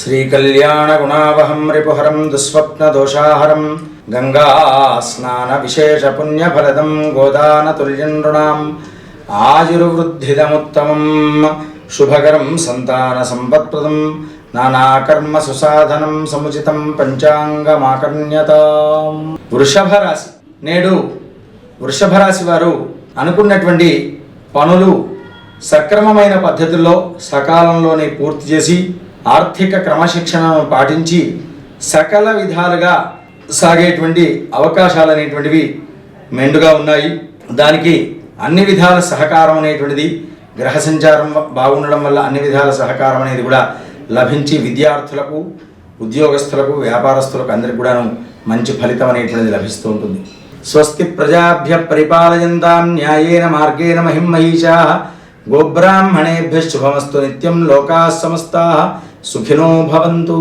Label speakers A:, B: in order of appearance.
A: శ్రీకళ్యాణగుణావహం రిపుహరం దుస్వప్నదోషాహరం గంగాస్నానవిశేషపుణ్యఫలదం గోదానతుల్యం నృణాం ఆయుర్వృద్ధిదముత్తమం శుభకరం సంతాన సంపత్ప్రదం నానాకర్మ సుసాధనం సముచితం పంచాంగమాకర్ణ్యత. వృషభ రాశి నేడు వృషభ రాశి వారు అనుకున్నటువంటి పనులు సక్రమమైన పద్ధతుల్లో సకాలంలోనే పూర్తి చేసి ఆర్థిక క్రమశిక్షణను పాటించి సకల విధాలుగా సాగేటువంటి అవకాశాలు అనేటువంటివి మెండుగా ఉన్నాయి. దానికి అన్ని విధాల సహకారం అనేటువంటిది గ్రహ సంచారం బాగుండడం వల్ల అన్ని విధాల సహకారం అనేది కూడా లభించి విద్యార్థులకు ఉద్యోగస్తులకు వ్యాపారస్తులకు అందరికి కూడాను మంచి ఫలితం అనేటువంటిది లభిస్తూ ఉంటుంది. స్వస్తి ప్రజాభ్య పరిపాలయంతాం న్యాయేన మార్గేణ మహిమహిషా గోబ్రాహ్మణేభ్య శుభమస్తు నిత్యం లోకా సమస్తా. సుఖినో భవంతు.